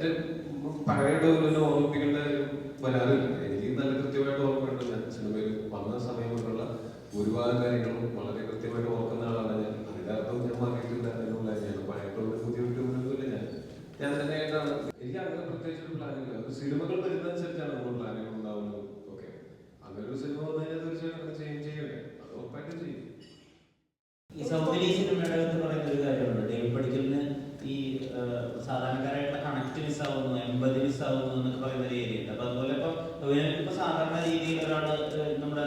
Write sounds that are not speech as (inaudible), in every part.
എന്റെ പഴയ ഡോറിനെ ഓർമ്മിപ്പിക്കേണ്ട ഒരു വരാറില്ല എനിക്ക് നല്ല കൃത്യമായിട്ട് ഓർമ്മയുണ്ട് ഞാൻ സിനിമയിൽ വന്ന സമയം കൊണ്ടുള്ള ഒരുപാട് കാര്യങ്ങളും വളരെ കൃത്യമായിട്ട് ഓർക്കുന്ന ആളാണ് ഞാൻ. അതിന്റെ ഞാൻ മാറിയിട്ടില്ല എന്നുള്ള ഞാൻ പഴയ ഡോറിന് പുതിയ ഒന്നുമില്ല ഞാൻ. ഞാൻ തന്നെയായിട്ടാണ് എനിക്ക് അങ്ങനെ പ്രത്യേകിച്ച് ഒരു പ്ലാനില്ല അത് സിനിമകൾ വരുന്നതനുസരിച്ചാണ് നമ്മൾ പ്ലാനുകൾ ഉണ്ടാവുന്നത്. ഓക്കെ. അങ്ങനെ ഒരു സിനിമ വന്നു കഴിഞ്ഞാൽ തീർച്ചയായിട്ടും അത് ചേഞ്ച് ചെയ്യണ്ടേ അത് ഉറപ്പായിട്ടും ചെയ്യും. ഈ സൗന്ദര്യ സിനിമയുടെ പറയുന്ന ഒരു കാര്യമുണ്ട്. ഡേവിഡ് പടിക്കലിന് ഈ സാധാരണക്കാരായിട്ട് സാധാരണക്കാരായിട്ടുള്ള കണക്ട് മിസ്സാവുന്നു എൺപത് മിസ് ആവുന്നു എന്നൊക്കെ പറയുന്ന ഒരു ഏരിയ ഉണ്ട്. അപ്പൊ അതുപോലെ ഇപ്പൊ ഇപ്പൊ സാധാരണ രീതിയിൽ ഒരാൾ നമ്മുടെ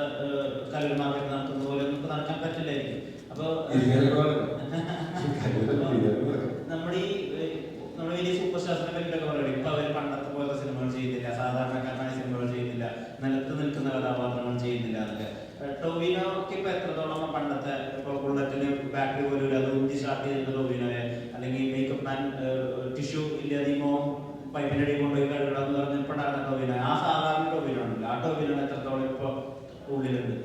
കല്ല് മാർക്കറ്റ് നടക്കുന്ന പോലെ ഒന്നും ഇപ്പൊ നടക്കാൻ പറ്റില്ലായിരിക്കും. അപ്പൊ (laughs) ഇരിക്കാനൊക്കെ പാടില്ല. ഇരിക്കാനൊക്കെ പാടില്ല. നമ്മുടെ ഈ ഏഹ്, നമ്മുടെ വലിയ സൂപ്പർ സ്റ്റാർസിനെ പറ്റിയൊക്കെ പറയുന്നത് ഇപ്പൊ അവർ പണ്ടത്തെ പോലത്തെ സിനിമകൾ ചെയ്യുന്നില്ല സാധാരണക്കാരനായ സിനിമകൾ ചെയ്യുന്നില്ല നിലത്ത് നിൽക്കുന്ന കഥാപാത്രങ്ങൾ ചെയ്യുന്നില്ല അതൊക്കെ. ടൊവിനോക്ക് ഇപ്പൊ എത്രത്തോളം പണ്ടത്തെ ഇപ്പൊ ബുള്ളറ്റിന് ബാറ്ററി പോലും ഇല്ല അത് ഉന്തി സ്റ്റാർട്ട് ചെയ്യുന്ന ടൊവിനോയെ അല്ലെങ്കിൽ മേക്കപ്പ് മാൻ ടിഷ്യൂ മോം പൈപ്പിന്റെ അടിയിൽ കൊണ്ടുപോയി കഴുകണം എന്ന് പറഞ്ഞപ്പോഴാണ് ടൊവിനോ. ആ സാധാരണ ടൊവിനോ ഉണ്ടല്ലോ ആ ടൊവിനോ എത്രത്തോളം ഇപ്പൊ ഉള്ളിലുണ്ട്?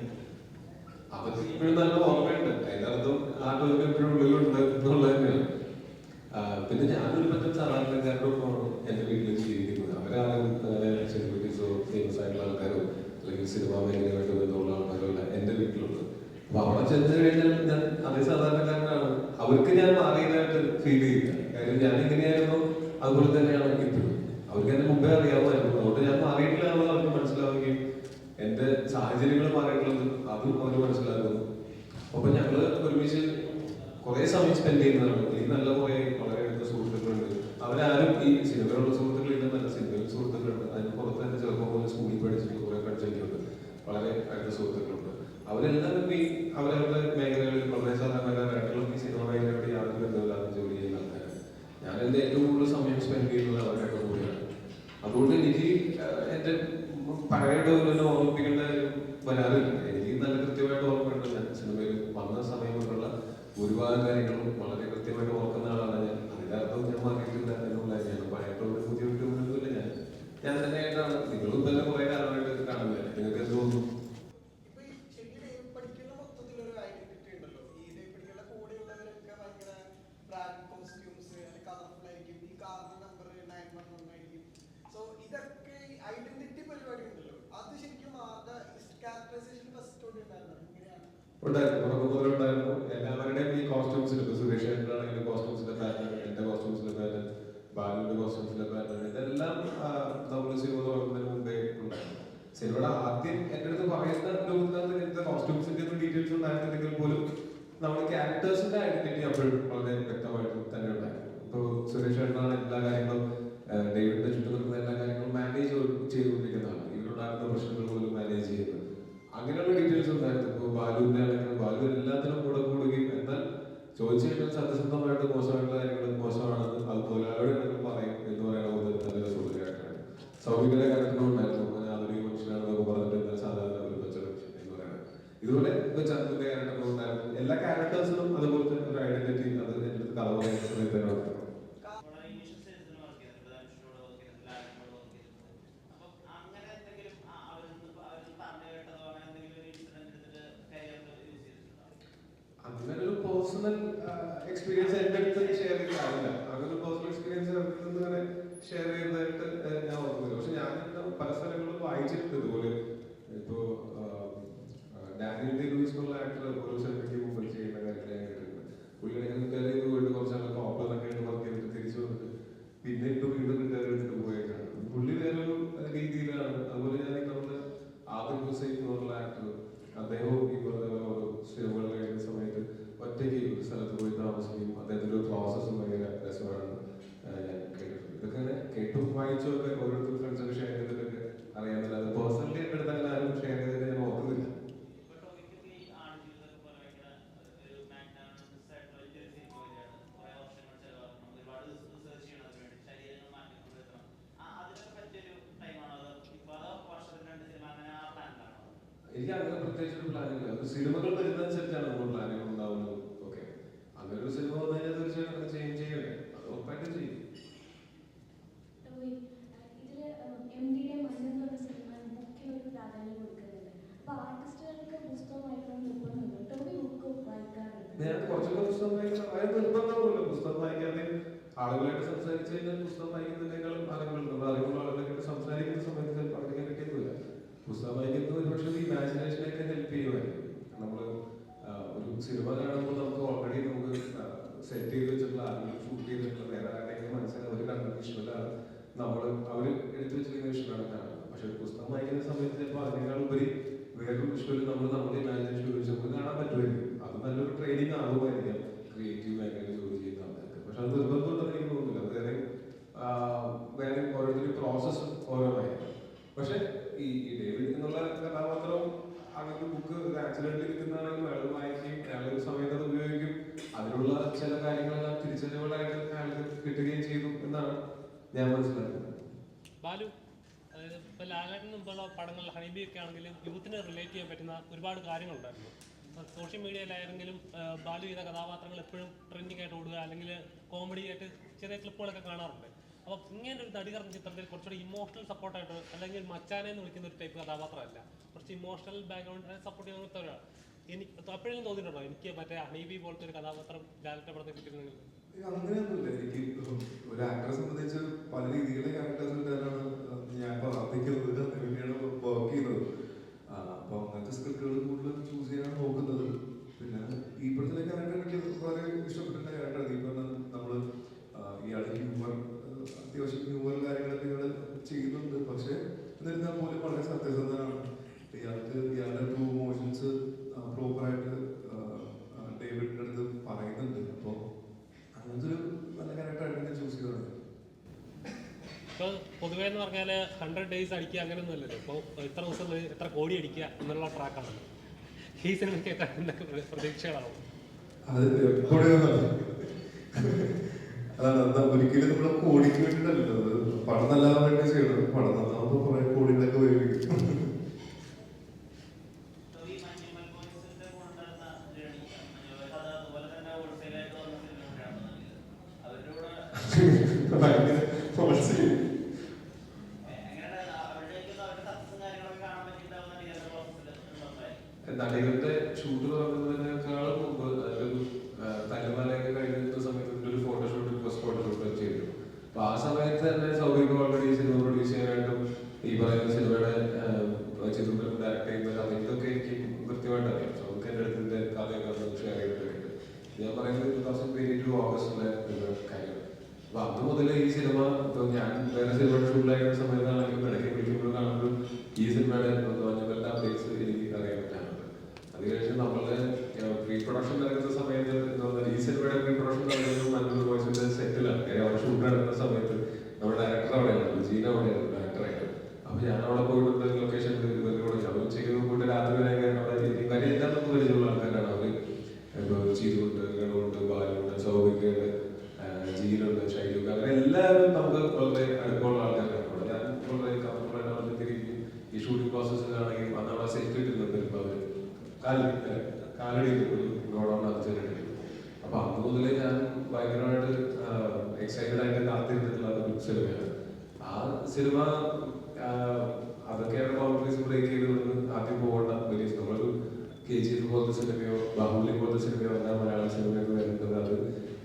ഇപ്പോഴും നല്ല ഓർമ്മയുണ്ട്. പിന്നെ ഞാനൊരു പറ്റം സാധാരണക്കാരുടെ ഒപ്പമാണ് എന്റെ വീട്ടിൽ ജീവിക്കുന്നത് അവരാരും സെലിബ്രിറ്റീസോ ഫേമസ് ആയിട്ടുള്ള ആൾക്കാരോ അല്ലെങ്കിൽ സിനിമാ മേഖലയുമായിട്ട് ബന്ധമുള്ള ആൾക്കാരോ അല്ല എന്റെ വീട്ടിലുള്ളത് അപ്പൊ അവിടെ ചെന്ന് കഴിഞ്ഞാൽ ഞാൻ അതേ സാധാരണക്കാരനാണ് അവർക്ക് ഞാൻ മാറിയതായിട്ട് ഫീൽ ചെയ്യില്ല കാര്യം ഞാൻ എങ്ങനെയായിരുന്നു അതുപോലെ തന്നെയാണ് ഇപ്പോഴും അവർക്ക് എന്നെ മുമ്പേ അറിയാമായിരുന്നു അതുകൊണ്ട് ഞാൻ മാറിയിട്ടില്ല എന്നുള്ളത് അവർക്ക് മനസ്സിലാവുകയും എന്റെ സാഹചര്യങ്ങൾ മാറിയിട്ടുള്ളത് അതും അവർ മനസ്സിലാക്കുന്നു അപ്പൊ ഞങ്ങൾ ഒരുമിച്ച് കുറെ സമയം സ്പെൻഡ് ചെയ്യുന്നതാണ് ഈ നല്ല കുറെ വളരെ അടുത്ത സുഹൃത്തുക്കളുണ്ട്. അവരാരും ഈ സിനിമയിലുള്ള സുഹൃത്തുക്കളില്ല നല്ല സിനിമയിൽ സുഹൃത്തുക്കളുണ്ട്. അതിന് പുറത്ത് തന്നെ ചിലപ്പോൾ പോലെ സ്കൂളിൽ പഠിച്ചിട്ട് കുറെ പഠിച്ചിട്ടുണ്ട് വളരെ അടുത്ത സുഹൃത്തുക്കളുണ്ട്. അവരെല്ലാവരും ഈ അവരവരുടെ മേഖലകളിൽ വളരെ സാധാരണക്കാരായിട്ടുള്ള ഈ സിനിമ മേഖലയോട് യാതൊരു ബന്ധമില്ലാത്ത ജോലി ചെയ്യുന്ന ആൾക്കാരാണ്. ഞാൻ എന്റെ ഏറ്റവും കൂടുതൽ സമയം സ്പെൻഡ് ചെയ്യുന്നത് അവരുടെ കൂടെയാണ്. അതുകൊണ്ട് എനിക്ക് എന്റെ പഴയ ഡോലിനെ ഓർമ്മിപ്പിക്കേണ്ട വരാറില്ല എനിക്ക് നല്ല കൃത്യമായിട്ട് ഓർമ്മയുണ്ട് ഞാൻ സിനിമയിൽ വന്ന സമയം ഒരുപാട് കാര്യങ്ങളും വളരെ കൃത്യമായിട്ട് ഓർക്കുന്ന ആളാണ് ഞാൻ. അതിന്റെ അർത്ഥം ഞാൻ മാറിയിട്ടില്ല എന്നുള്ള ഞാൻ പഴയ ഡോറിന് പുതിയ വിട്ടുമില്ല ഞാൻ. ഞാൻ തന്നെയായിട്ടാണ് നിങ്ങളും തന്നെ കുറെ കാലമായിട്ട് കാണുന്നില്ല നിങ്ങൾക്ക് എന്ത് തോന്നുന്നു? ഉണ്ടായിരുന്നു ഐഡന്റിറ്റി ഇതൊക്കെ പരിപാടി ഉണ്ടല്ലോ. അത് ശരിക്കും ക്യാരക്ടറൈസേഷൻ ഫസ്റ്റ് ഉണ്ടായിരുന്നു. ഇങ്ങനെയാണ് ഉണ്ടായിരുന്നു തുടക്കം മുതലേ ഉണ്ടായിരുന്നു എല്ലാവരുടെയും ഈ കോസ്റ്റ്യൂംസിൽ ഇപ്പൊ സുരേഷ് ഏട്ടനാണെങ്കിലും കോസ്റ്റ്യൂംസിന്റെ പാറ്റേൺ എന്റെ കോസ്റ്റ്യൂംസിന്റെ പാറ്റേൺ ബാലുവിന്റെ കോസ്റ്റ്യൂംസിന്റെ പാറ്റേൺ ഇതെല്ലാം നമ്മൾ സിനിമ തുടങ്ങുന്നതിന് മുമ്പേ ഉണ്ടായിരുന്നു സിനിമയുടെ ആദ്യം എന്റെ അടുത്ത് പറയുന്ന രൂപത്തിൽ ഇങ്ങനത്തെ കോസ്റ്റ്യൂംസിന്റെ ഒന്നും ഡീറ്റെയിൽസ് ഉണ്ടായിരുന്നെങ്കിൽ പോലും നമ്മുടെ ക്യാരക്ടേഴ്സിന്റെ ഐഡന്റിറ്റി അപ്പോഴും വളരെ വ്യക്തമായിട്ട് തന്നെ ഉണ്ടായിരുന്നു. ഇപ്പൊ സുരേഷ് ഏട്ടനാണ് എല്ലാ കാര്യങ്ങളും ഡേവിഡിന്റെ ചുറ്റും നിൽക്കുന്ന എല്ലാ കാര്യങ്ങളും മാനേജ് ചെയ്തുകൊണ്ടിരിക്കുന്നതാണ്. ഇവരുണ്ടാകുന്ന പ്രശ്നങ്ങൾ പോലും മാനേജ് ചെയ്യുന്നത്. അങ്ങനെയുള്ള ഡീറ്റെയിൽസ് ഉണ്ടായിരുന്നു. ഇപ്പോൾ ബാലുവിന്റെ ആണെങ്കിലും ബാലു എല്ലാത്തിനും കൂടെ കൂടുകയും എന്നാൽ ചോദിച്ചു കഴിഞ്ഞാൽ സത്യസന്ധമായിട്ട് മോശമായിട്ടുള്ള കാര്യങ്ങൾ മോശമാണെന്ന് അത് മുതലാളിയോട് പറയും എന്ന് പറയുന്ന പോലെ നല്ല ക്യാരക്ടറാണ് സൗമികയുടെ ക്യാരക്ടറും ഉണ്ടായിരുന്നു. അങ്ങനെ മനുഷ്യനാണെന്നൊക്കെ പറഞ്ഞിട്ട് സാധാരണ ഒരു പച്ച എന്ന് പറയുന്നത്. ഇതുപോലെ ഇപ്പൊ എല്ലാ ക്യാരക്ടേഴ്സിനും അതുപോലത്തെ ഒരു ഐഡന്റിറ്റി അത് എന്റെ അടുത്ത് കഥ പറയുന്ന സമയത്ത് തന്നെ ഉണ്ടായിരുന്നു നമ്മുടെ ഇംഗ്ലീഷ് സ്റ്റേറ്റ്സിന് വർക്ക് ചെയ്തിട്ടുണ്ട് ധനുഷിനോട് വർക്ക് ചെയ്തിട്ടുണ്ട് ലാലിനോട് വർക്ക് ചെയ്തിട്ടുണ്ട് അപ്പം അങ്ങനെ എന്തെങ്കിലും ആ അവരിൽ നിന്ന് അവരിൽ പറഞ്ഞു കേട്ടതോ അങ്ങനെ എന്തെങ്കിലും ഒരു ഇൻസിഡന്റ് എടുത്തിട്ട് കരിയറിൽ യൂസ് ചെയ്തിട്ടുണ്ടോ അങ്ങനെ ഒരു പേഴ്സണൽ എക്സ്പീരിയൻസ് എന്റെ അടുത്ത് ഷെയർ ചെയ്യാറില്ല അങ്ങനെ ഒരു പേഴ്സണൽ എക്സ്പീരിയൻസ് അങ്ങനെ ഷെയർ ചെയ്യുന്നതായിട്ട് ഏഹ്, ഞാൻ ഓർക്കുന്നില്ല പക്ഷെ ഞാൻ ഇങ്ങനെ പല സ്ഥലങ്ങളിലും വായിച്ചിട്ടുണ്ട് ഇതുപോലെ ഇപ്പോ ഡാനിയൽ ഡി ലൂയിസ് എന്നുള്ള ആക്ടർ ഓരോ സിനിമയ്ക്ക് മുമ്പ് ചെയ്യുന്ന കാര്യത്തിൽ ഞാൻ കേട്ടിട്ടുണ്ട് പുള്ളി ഇങ്ങനെ റിട്ടയർ ചെയ്ത് പോയിട്ട് കുറച്ചാണ് കോപ്പറൊക്കെ ആയിട്ട് വർക്ക് ചെയ്തിട്ട് തിരിച്ചു വന്നിട്ട് പിന്നെ ഇപ്പൊ വീണ്ടും റിട്ടയർ ചെയ്തിട്ട് പോയേക്കാണ് പുള്ളി വേറൊരു രീതിയിലാണ് അതുപോലെ ഞാൻ ഈ നമ്മുടെ ആദിൽ ഹുസൈൻ എന്നുള്ള ആക്ടർ അദ്ദേഹവും ഈ പറഞ്ഞ പോലെ ഓരോ സിനിമകൾ കഴിയുന്ന സമയത്ത് ഒറ്റയ്ക്ക് ഒരു സ്ഥലത്ത് പോയി താമസിക്കും അദ്ദേഹത്തിന്റെ ഒരു പ്രോസസ്സും ഭയങ്കര രസമാണെന്ന് ആ, ഞാൻ കേട്ടിട്ടുണ്ട് ഇതൊക്കെ ഇങ്ങനെ വായിച്ചും ഒക്കെ ഓരോരുത്തർ ഫ്രണ്ട്സൊക്കെ ഷെയർ ചെയ്തിട്ടൊക്കെ അത് പേഴ്സണലി എന്റെ അടുത്ത് അങ്ങനെ ആരും ഷെയർ ചെയ്തിട്ട് ഞാൻ ഓർക്കുന്നില്ല. എനിക്ക് അങ്ങനെ പ്രത്യേകിച്ച് ഒരു പ്ലാനില്ല അത് സിനിമകൾ വരുന്നതനുസരിച്ചാണ് നമ്മൾ പ്ലാനുകൾ ഉണ്ടാവുന്നത്. ഓക്കെ അങ്ങനെ ഒരു സിനിമ വന്നു കഴിഞ്ഞാൽ തീർച്ചയായിട്ടും അത് ചേഞ്ച് ചെയ്യണ്ടേ അത് ഉറപ്പായിട്ടും ചെയ്യും. അതായത് നിർബന്ധമൊന്നുമില്ല. പുസ്തകം വായിക്കാതെ ആളുകളായിട്ട് സംസാരിച്ചു കഴിഞ്ഞാൽ പുസ്തകം വായിക്കുന്നതിനേക്കാളും അറിവുണ്ട് അറിവുള്ള ആളുകളായിട്ട് സംസാരിക്കുന്ന സമയത്ത് ചിലപ്പോൾ അങ്ങനെ കിട്ടിയിട്ടില്ല പുസ്തകം വായിക്കുന്നത് ഒരുപക്ഷെ ഈ ഇമാജിനേഷനൊക്കെ ഹെൽപ്പ് ചെയ്യുമായിരുന്നു നമ്മൾ ഒരു സിനിമ കാണുമ്പോൾ നമുക്ക് ഓൾറെഡി നമുക്ക് സെറ്റ് ചെയ്ത് വെച്ചിട്ടുള്ള ആരെങ്കിലും ഷൂട്ട് ചെയ്തിട്ടുള്ള വേറെ ആരുടെയെങ്കിലും മനസ്സിലായി അവർ കണ്ടിട്ട് ഇഷ്ടമല്ലാണ് നമ്മൾ അവർ എടുത്തു വെച്ചിരിക്കുന്ന ഇഷ്ടമാണ് കാണുന്നത്. പക്ഷെ പുസ്തകം വായിക്കുന്ന സമയത്ത് ചിലപ്പോൾ അതിനേക്കാൾ ഉപരി വേറൊരു വിഷ്വൽ നമ്മൾ നമ്മുടെ ഇമാജിനേഷൻ ഉപയോഗിച്ച് നമുക്ക് കാണാൻ പറ്റുമായിരിക്കും. അത് നല്ലൊരു ട്രെയിനിങ് ആകുമായിരിക്കാം. ക്രിയേറ്റീവ് ആയിട്ട് ജോലി ചെയ്യുന്ന ആൾക്കാർക്ക് പക്ഷെ അത് നിർബന്ധമുണ്ടെന്ന് എനിക്ക് തോന്നുന്നില്ല. അത് വേറെ ഓരോരുത്തരുടെ പ്രോസസ്സ് ഓരോന്നായിരിക്കും. പക്ഷെ ഈ ഡേവിഡ് എന്നുള്ള കഥാപാത്രം അങ്ങനത്തെ ബുക്ക് ആക്സിഡന്റിൽ കിട്ടുന്നതാണെങ്കിൽ അയാൾ വായിക്കുകയും അയാൾ ഒരു സമയത്ത് അത് ഉപയോഗിക്കും. അതിനുള്ള ചില കാര്യങ്ങളെല്ലാം തിരിച്ചറിവുകളായിട്ട് അയാൾക്ക് കിട്ടുകയും ചെയ്തു എന്നാണ് ഞാൻ മനസ്സിലാക്കുന്നത്. ബാലു അതായത് ഇപ്പൊ ലാലേട്ടന് മുമ്പുള്ള പടങ്ങൾ ഹണിബി ഒക്കെ ആണെങ്കിലും യൂത്തിനെ റിലേറ്റ് ചെയ്യാൻ പറ്റുന്ന ഒരുപാട് കാര്യങ്ങളുണ്ടായിരുന്നു. സോഷ്യൽ മീഡിയയിലായിരുന്നെങ്കിലും ബാലു ചെയ്ത കഥാപാത്രങ്ങൾ എപ്പോഴും ട്രെൻഡിങ് ആയിട്ട് ഓടുക അല്ലെങ്കിൽ കോമഡി ആയിട്ട് ചെറിയ ക്ലിപ്പുകളൊക്കെ കാണാറുണ്ട്. അപ്പോൾ ഇങ്ങനെ ഒരു നടികർന്ന ചിത്രത്തിൽ കുറച്ചുകൂടി ഇമോഷണൽ സപ്പോർട്ടായിട്ട് അല്ലെങ്കിൽ മച്ചാനെ എന്ന് വിളിക്കുന്ന ഒരു ടൈപ്പ് കഥാപാത്രമല്ല. കുറച്ച് ഇമോഷണൽ ബാക്ക്ഗ്രൗണ്ട് സപ്പോർട്ട് ചെയ്യുന്ന ഒരാൾ എനിക്ക് അപ്പോഴെങ്കിലും തോന്നിയിട്ടുണ്ടോ? എനിക്ക് മറ്റേ ഹണീബി പോലത്തെ ഒരു കഥാപാത്രം ഡയറക്ടർ പടത്തിൽ കിട്ടിയിരുന്നെങ്കിൽ. അങ്ങനെയൊന്നുമില്ല. എനിക്ക് ഒരു ആക്ടറെ സംബന്ധിച്ച് പല രീതിയിലെ ക്യാരക്ടേഴ്സ് ഉണ്ടാകാനാണ് ഞാൻ പ്രാർത്ഥിക്കുന്നത്. അതിനുവേണ്ടിയാണ് വർക്ക് ചെയ്യുന്നത്. അപ്പോൾ അപ്പൊ അങ്ങനത്തെ സ്ക്രിപ്റ്റുകൾ കൂടുതൽ ചൂസ് ചെയ്യാനാണ് പടത്തിലെ ക്യാരക്ടർ എനിക്ക് വളരെ ഇഷ്ടപ്പെട്ട ക്യാരക്ടറാണ് ഈ നമ്മൾ നമ്മൾ ആ, ഇയാൾ ഹ്യൂമർ അത്യാവശ്യം ഹ്യൂമർ കാര്യങ്ങളൊക്കെ ഇയാൾ ചെയ്യുന്നുണ്ട്. പക്ഷെ എന്നിരുന്നാൽ പോലും വളരെ സത്യസന്ധനാണ്. ഇയാൾക്ക് ഇയാളുടെ ട്രൂ മോഷൻസ് പ്രോപ്പറായിട്ട് ഡേവിഡിന്റെ അടുത്ത് പറയുന്നുണ്ട്. അപ്പോൾ അങ്ങനത്തെ ഒരു നല്ല ക്യാരക്ടറായിട്ട് ഞാൻ ചൂസ് ചെയ്തത് ഇപ്പോൾ പൊതുവേ എന്ന് പറഞ്ഞാൽ ഹൺഡ്രഡ് ഡേയ്സ് അടിക്കുക അങ്ങനെയൊന്നും അല്ലല്ലോ ഇപ്പോൾ ഇത്ര ദിവസം എത്ര കോടി അടിക്കുക എന്നുള്ള ട്രാക്കാണ് ഈ സിനിമയ്ക്ക് എത്ര പ്രതീക്ഷകളാവും. അതാണ്. ഒരിക്കലും നമ്മളെ കോടിക്ക് വേണ്ടിയിട്ടല്ലോ പണം പടം നല്ലതാൻ വേണ്ടി ചെയ്യണം പടം നന്നാവുമ്പോൾ കുറെ കോടികളൊക്കെ വരും ഈ മഞ്ഞുമൽ ബോയ്സിന്റെ കൂടെ ഉണ്ടായിരുന്ന ജേണി, മഞ്ഞുമൽ അത് അതുപോലെ തന്നെ wholesale ആയിട്ട് വന്ന സിനിമ കൂടെയാണ് നൽകിയത്. അവരുടെ കൂടെ ഭയങ്കര മനസ്സിലായി എങ്ങനെയാണ് അവരുടെയൊക്കെ അവരുടെ സക്സസും കാര്യങ്ങളൊക്കെ കാണാൻ പറ്റിയിട്ടുണ്ടാവുന്ന നിങ്ങളുടെ പ്രോസസ്സിൽ ഉണ്ടായി നടികളുടെ ഷൂട്ട് തുടങ്ങുന്നതിനേക്കാളും മുമ്പ് അതിലൊരു തലമാലയൊക്കെ കഴിഞ്ഞ സമയത്ത് ഇതിന്റെ ഒരു ഫോട്ടോഷൂട്ട് പോസ്റ്റ് ഫോട്ടോഷൂട്ട് ചെയ്തു അപ്പൊ ആ സമയത്ത് തന്നെ സൗബിക്ക് ഓൾറെഡി സിനിമ പ്രൊഡ്യൂസ് ചെയ്യാനായിട്ടും ഈ പറയുന്ന സിനിമയുടെ ചിത്രം ഡയറക്ട് ചെയ്യുമ്പോൾ കഥ ഇതൊക്കെ എനിക്ക് കൃത്യമായിട്ട് അറിയാം. സൗബിക്ക് എന്റെ അടുത്തിന്റെ കഥയൊക്കെ ഷെയർ ചെയ്തിട്ടുണ്ട് ഞാൻ പറയുന്നത് ടൂ തൗസൻഡ് ട്വന്റി ടു ഓഗസ്റ്റിലെ കാര്യമാണ് അപ്പൊ അന്ന് മുതൽ ഈ സിനിമ ഇപ്പൊ ഞാൻ വേറെ സിനിമയുടെ ഷൂട്ടിലായിരുന്ന സമയത്താണെങ്കിലും ഇടയ്ക്ക് വിളിക്കുമ്പോൾ കാണുമ്പോൾ ഈ സിനിമയുടെ മഞ്ഞുകളുടെ അപ്ഡേറ്റ്സ് എനിക്ക് അറിയാൻ പറ്റാറുണ്ട്. അത് കഴിഞ്ഞ് പ്രീ പ്രൊഡക്ഷൻ നടക്കുന്ന സമയത്ത് ഈ സിനിമയുടെ പ്രീ പ്രൊഡക്ഷൻ നടക്കുന്നത് ഷൂട്ട് നടക്കുന്ന സമയത്ത് നമ്മുടെ ഡയറക്ടർ അവിടെയാണ് ജീന അവിടെയാണ് ഡയറക്ടറായിട്ട് അപ്പൊ ഞാൻ അവിടെ പോയിട്ട് ലൊക്കേഷനിൽ ഇവരുടെ അവർ ചെയ്തു പോയിട്ട് രാത്രി വരെ അവിടെ. കാര്യം എല്ലാം നമുക്ക് പരിചയമുള്ള ആൾക്കാരാണ്. അവർ ചീതുണ്ട് ഗണുണ്ട് ബാലുണ്ട് സൗഭിക്കുണ്ട് ജീനുണ്ട് ഷൈലുണ്ട് അങ്ങനെ എല്ലാവരും നമുക്ക് വളരെ അടുപ്പമുള്ള ആൾക്കാരാണ്. അവിടെ ഞാൻ വളരെ കംഫർട്ടബിൾ ആയിട്ട് തിരിഞ്ഞ് ഈ ഷൂട്ടിംഗ് പ്രോസസ്സിലാണെങ്കിൽ ആണെങ്കിൽ അവിടെ സെറ്റ് ഇട്ടിരുന്നത് ഇപ്പൊ അവർ കാലടി കാലടി ഗോഡൗൺ അടച്ചിട്ടുണ്ട് അപ്പൊ അന്ന് മുതലേ ഞാൻ ഭയങ്കരമായിട്ട് എക്സൈറ്റഡ് ആയിട്ട് കാത്തിരുന്നിട്ടുള്ള ഒരു സിനിമയാണ് ആ സിനിമ അതൊക്കെയാണ് ബൗണ്ടറീസ് ബ്രേക്ക് ചെയ്തുകൊണ്ട് ആദ്യം പോകേണ്ട. വലിയ നമ്മളൊരു കെ ജി എഫ് പോലത്തെ സിനിമയോ ബാഹുബലി പോലത്തെ സിനിമയോ അല്ല മലയാള സിനിമയൊക്കെ വരുന്നത് അത്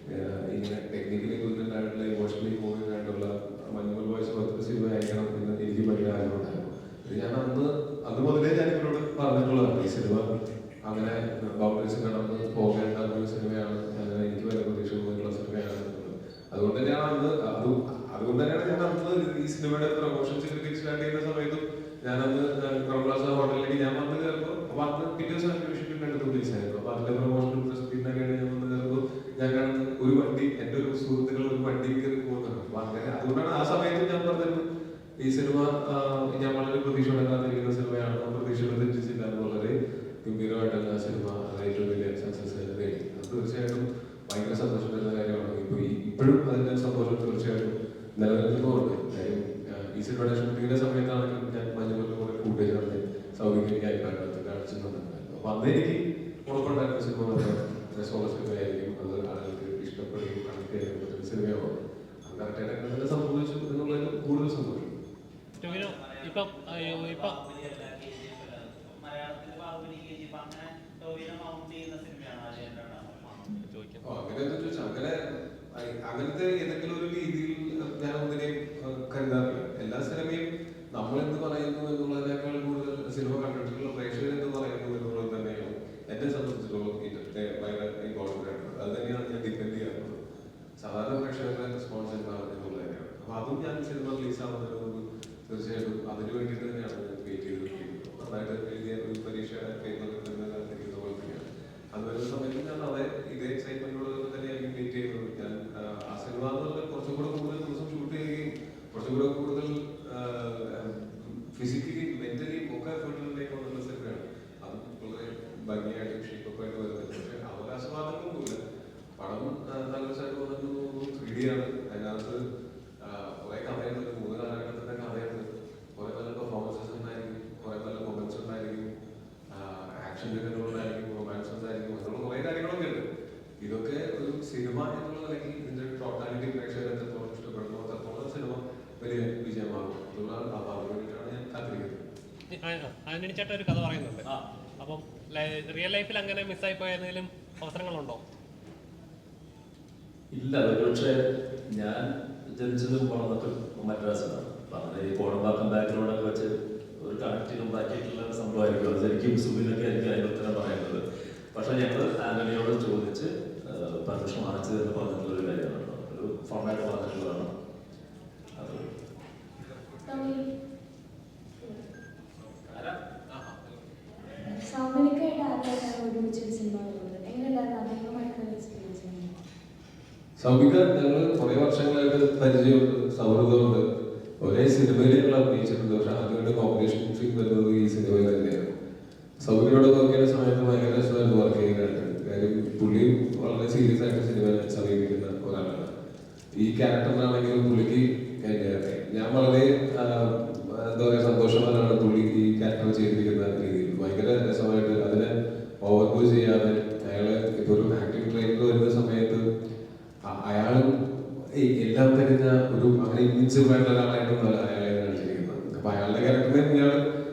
ആ, ഇങ്ങനെ ടെക്നിക്കലി ഗുഡ് ആയിട്ടുള്ള ഇമോഷണലി മൂവിംഗ് ആയിട്ടുള്ള മഞ്ഞുമൽ വോയിസ് പോലത്തെ സിനിമ ആയിരിക്കണം എന്ന് എനിക്ക് ഭയങ്കര ആഗ്രഹമുണ്ടായിരുന്നു ഇത് ഞാൻ അന്ന് അന്ന് മുതലേ ഞാൻ ഇവരോട് പറഞ്ഞിട്ടുള്ളതാണ് ഈ സിനിമ അങ്ങനെ ബൗണ്ടറീസ് കടന്ന് പോകേണ്ട ഒരു സിനിമയാണ് അങ്ങനെ എനിക്ക് വരെ പ്രതീക്ഷ തോന്നിയിട്ടുള്ള സിനിമയാണ് എന്നുള്ളത്. അതുകൊണ്ട് തന്നെയാണ് അന്ന് അത് അതുകൊണ്ട് തന്നെയാണ് ഞാൻ അന്ന് ഈ സിനിമയുടെ പ്രൊമോഷൻസ് സ്റ്റാർട്ട് ചെയ്യുന്ന സമയത്തും ഞാൻ അന്ന് ക്രൗൺപ്ലാസ ഹോട്ടലിലേക്ക് ഞാൻ വന്ന് കയറുമ്പോൾ അപ്പൊ ദിവസം അന്വേഷിക്കുന്ന റിലീസ് ആയിരുന്നു അപ്പൊ അതിന്റെ പ്രൊമോഷനും പ്രസിദ്ധീകരിക്കാൻ ഞാൻ വന്ന് ഞാൻ കാണുന്നത് ഒരു വണ്ടി എന്റെ ഒരു സുഹൃത്തുക്കൾ ഒരു വണ്ടി അങ്ങനെ അതുകൊണ്ടാണ് ആ സമയത്ത് ഞാൻ പറഞ്ഞത്. ഈ സിനിമ ഞാൻ വളരെ പ്രതീക്ഷയോടെ കാത്തിരിക്കുന്ന സിനിമയാണ് പ്രതീക്ഷയോടെ തെറ്റിച്ചില്ല. വളരെ ഗംഭീരമായിട്ടുള്ള ആ സിനിമ ഏറ്റവും വലിയ സക്സസ് നേടി. അത് തീർച്ചയായിട്ടും ഭയങ്കര സന്തോഷം തരുന്ന കാര്യമാണ്. ഇപ്പൊ ഇപ്പോഴും അതിന്റെ സന്തോഷം തീർച്ചയായിട്ടും നിലനിൽക്കുന്നുണ്ട് കാര്യം ഈ സിനിമയുടെ ഷൂട്ടിങ്ങിന്റെ സമയത്താണെങ്കിലും ഞാൻ മഞ്ഞുകൊല്ലം കൂടെ കൂട്ടി ചേർന്ന് സൗകര്യം അയക്കാനായിട്ട് കാണിച്ചു തന്നിട്ടുണ്ടായിരുന്നു അന്ന് എനിക്ക് ഉറപ്പുണ്ടായിരുന്ന സിനിമ സിനിമയായിരിക്കും അത് ആളുകൾക്ക് ഇഷ്ടപ്പെടുകയും സിനിമയോ പറ്റുന്ന സിനിമയാവും കറക്റ്റായിട്ട് തന്നെ സംഭവിച്ചു എന്നുള്ളതിൽ കൂടുതൽ സന്തോഷം. അങ്ങനെ അങ്ങനത്തെ ഏതെങ്കിലും ഒരു രീതിയിൽ ഞാൻ ഒന്നിനെയും കരുതാറില്ല. എല്ലാ സിനിമയും നമ്മൾ എന്ത് പറയുന്നു എന്നുള്ളതിനേക്കാൾ കൂടുതൽ സിനിമ കണ്ടിട്ടുള്ള പ്രേക്ഷകർ എന്ത് പറയുന്നു എന്നുള്ളത് തന്നെയാണ് എന്നെ സംബന്ധിച്ചിടത്തോളം ഇതിന്റെ ഭയങ്കര ഇമ്പോർട്ടന്റ് ആയിട്ടുള്ളത് അത് തന്നെയാണ് ഞാൻ ഡിപ്പെൻഡ് ചെയ്യാറുള്ളത് സാധാരണ പ്രേക്ഷകരുടെ റെസ്പോൺസ് എന്താണ് എന്നുള്ളത് തന്നെയാണ് അപ്പൊ അതും ഞാൻ സിനിമ മുമ്പ് തീർച്ചയായിട്ടും അതിന് വേണ്ടിയിട്ട് തന്നെയാണ് വെയിറ്റ് ചെയ്തിരിക്കുന്നത് നന്നായിട്ട് എഴുതിയ ഒരു പരീക്ഷയുടെ പേപ്പർ കിട്ടുന്ന പോലെ തന്നെയാണ് അത് വരുന്ന സമയത്ത് ഞാൻ അതേ ഇതേ എക്സൈറ്റ്മെന്റോട് തന്നെയായിരിക്കും വെയിറ്റ് ചെയ്യുന്നത് ഞാൻ ആ, ആ സിനിമ എന്ന് പറഞ്ഞാൽ കുറച്ചും കൂടെ കൂടുതൽ ദിവസം ഷൂട്ട് ചെയ്യുകയും കുറച്ചും കൂടെ കൂടുതൽ ഫിസിക്കലി മെന്റലി ഒക്കെ എഫേർട്ടിലേക്ക് വന്നിട്ടുള്ള സിനിമയാണ് അത് വളരെ ഭംഗിയായിട്ട് ഷേപ്പൊക്കെ ആയിട്ട് വരുന്നത് പക്ഷേ അവകാശവാദങ്ങളൊന്നുമില്ല പടം ആ, നല്ല രസമായിട്ട് വന്നിട്ട് ത്രീ ഡി ആണ് അതിനകത്ത് ആ, കുറെ കഥയുണ്ട് മൂന്ന് കാലഘട്ടത്തിന്റെ കഥയുണ്ട് കുറെ നല്ല പെർഫോമൻസസ് ഉണ്ടായിരിക്കും കുറെ നല്ല മൊമെന്റ്സ് ഉണ്ടായിരിക്കും ആക്ഷൻ രംഗങ്ങളുണ്ടായിരിക്കും റൊമാൻസ് ഉണ്ടായിരിക്കും അങ്ങനെയുള്ള കുറെ കാര്യങ്ങളൊക്കെ ഉണ്ട് ഇതൊക്കെ ഒരു സിനിമ എന്നുള്ള നിലയ്ക്ക് ഇതിന്റെ ടോട്ടാലിറ്റി പ്രേക്ഷകരെ എത്രത്തോളം ഇഷ്ടപ്പെടുന്നു അത്രത്തോളം സിനിമ വലിയ വിജയമാകും അതുകൊണ്ടാണ് അപ്പൊ അതിന് വേണ്ടിയിട്ടാണ് ഞാൻ ചേട്ടൻ ഒരു കഥ പറയുന്നുണ്ട്. അപ്പം റിയൽ ലൈഫിൽ അങ്ങനെ മിസ്സായി പോയ ഏതെങ്കിലും അവസരങ്ങളുണ്ടോ? ഇല്ല ഒരുപക്ഷെ ഞാൻ ജനിച്ചതും വളർന്നതും മദ്രാസിലാണ്. അങ്ങനെ ഈ കോടമ്പാക്കം ബാക്ക്ഗ്രൗണ്ടൊക്കെ വെച്ച് ഒരു കണക്റ്റിനും ബാക്കിയിട്ടുള്ള സംഭവമായിരിക്കും. അത് ശരിക്കും സുബിനൊക്കെ എനിക്ക് അതിന് ഉത്തരം പറയുന്നത്. പക്ഷെ ഞങ്ങൾ ആന്റണിയോട് ചോദിച്ച് പെർമിഷൻ വാങ്ങിച്ചത് എന്ന് പറഞ്ഞിട്ടുള്ള ഒരു കാര്യമാണ്. ഒരു ഫോർമാറ്റ് പറഞ്ഞിട്ടുള്ളതാണ് ആദ്യമായിട്ടാണ് ഒരുമിച്ച് ഒരു സിനിമ വരുന്നത് എങ്ങനെയുണ്ടായിരുന്നു അദ്ദേഹമായിട്ടുള്ള എക്സ്പീരിയൻസ് സൗമിക ഞങ്ങൾ കുറെ വർഷങ്ങളായിട്ട് പരിചയമുണ്ട്. സൗഹൃദമുണ്ട്. ഒരേ സിനിമയിൽ ഞങ്ങൾ അഭിനയിച്ചിട്ടുണ്ട്. പക്ഷെ ആദ്യമായിട്ട് കോമ്പറ്റീഷൻ ഫിലിം വരുന്നത് ഈ സിനിമയിൽ തന്നെയാണ്. സൗമികയോട് വർക്ക് സമയത്ത് ഭയങ്കര രസമായിട്ട് വർക്ക് ചെയ്യാനായിട്ട്. കാര്യം പുള്ളിയും വളരെ സീരിയസ് ആയിട്ട് സിനിമ സമീപിക്കുന്ന ഒരാളാണ്. ഈ ക്യാരക്ടറിനാണെങ്കിലും പുള്ളിക്ക് ഞാൻ വളരെ എന്താ പറയുക സന്തോഷവാനാണ് പുള്ളി ഈ ക്യാരക്ടർ ചെയ്തിരിക്കുന്ന രീതിയിൽ ഭയങ്കര രസമായിട്ട് അതിനെ ഓവർഗോ ചെയ്യാതെ അയാൾ ഇപ്പൊ ഒരു ആക്ടിംഗ് ട്രെയിനർ വരുന്ന സമയത്ത് അ- അയാളും ഈ എല്ലാം തരുന്ന ഒരു അങ്ങനെ ഇൻവിൻസിബിൾ ആയിട്ടുള്ള ഒരാളായിട്ടൊന്നുമല്ല അയാളെ കാണിച്ചിരിക്കുന്നത് അപ്പൊ അയാളുടെ ക്യാരക്ടറിനെ ഇയാൾ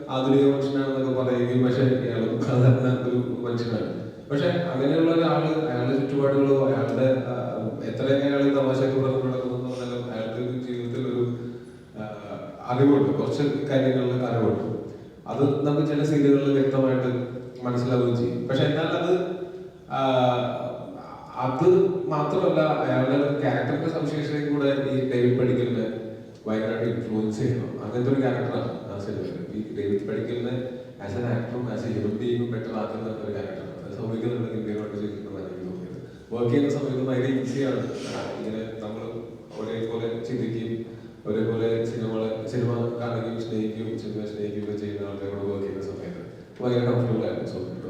ആധുനിക മനുഷ്യനാണെന്നൊക്കെ പറയുകയും പക്ഷെ ഇയാളും സാധാരണ ഒരു മനുഷ്യനാണ് പക്ഷെ അങ്ങനെയുള്ള ഒരാൾ അയാളുടെ ചുറ്റുപാടുകളോ അയാളുടെ എത്രയൊക്കെ അയാൾ തമാശയൊക്കെ പറഞ്ഞു നടക്കുന്നു ജീവിതത്തിൽ ഒരു അറിവുണ്ട്. കുറച്ച് കാര്യങ്ങളിൽ അറിവുണ്ട്. അത് നമുക്ക് ചില സീനുകളിൽ വ്യക്തമായിട്ട് മനസ്സിലാവുകയും ചെയ്യും. പക്ഷെ എന്നാൽ അത് അത് മാത്രമല്ല അയാളുടെ ക്യാരക്ടറിന്റെ സവിശേഷതയും കൂടെ ഈ ഡേവിഡ് പടിക്കലിനെ ഭയങ്കരമായിട്ട് ഇൻഫ്ലുവൻസ് ചെയ്യണം അങ്ങനത്തെ ഒരു ക്യാരക്ടറാണ് ആ സിനിമയിൽ ഈ ഡേവിഡ് പടിക്കലിനെ ആസ് എൻ ആക്ടറും ആസ് എ ഹ്യൂമൻ ബീയിങ്ങും ബെറ്റർ ആക്കുന്ന ഒരു ക്യാരക്ടറാണ് അത് ചെയ്തിട്ടുണ്ടെന്നാണ് എനിക്ക് തോന്നിയത് വർക്ക് ചെയ്യുന്ന സമയത്ത് ഭയങ്കര ഈസിയാണ് ഇങ്ങനെ നമ്മൾ ഒരേപോലെ ചിന്തിക്കുകയും ഒരേപോലെ സിനിമകളെ സിനിമ കാണുകയും സ്നേഹിക്കുകയും സിനിമ സ്നേഹിക്കുകയും ചെയ്യുന്ന ആൾക്കാരോട് വർക്ക് ചെയ്യുന്ന സമയത്ത് ഭയങ്കര കംഫർട്ടബിൾ ആയിരുന്നു. സൗമിക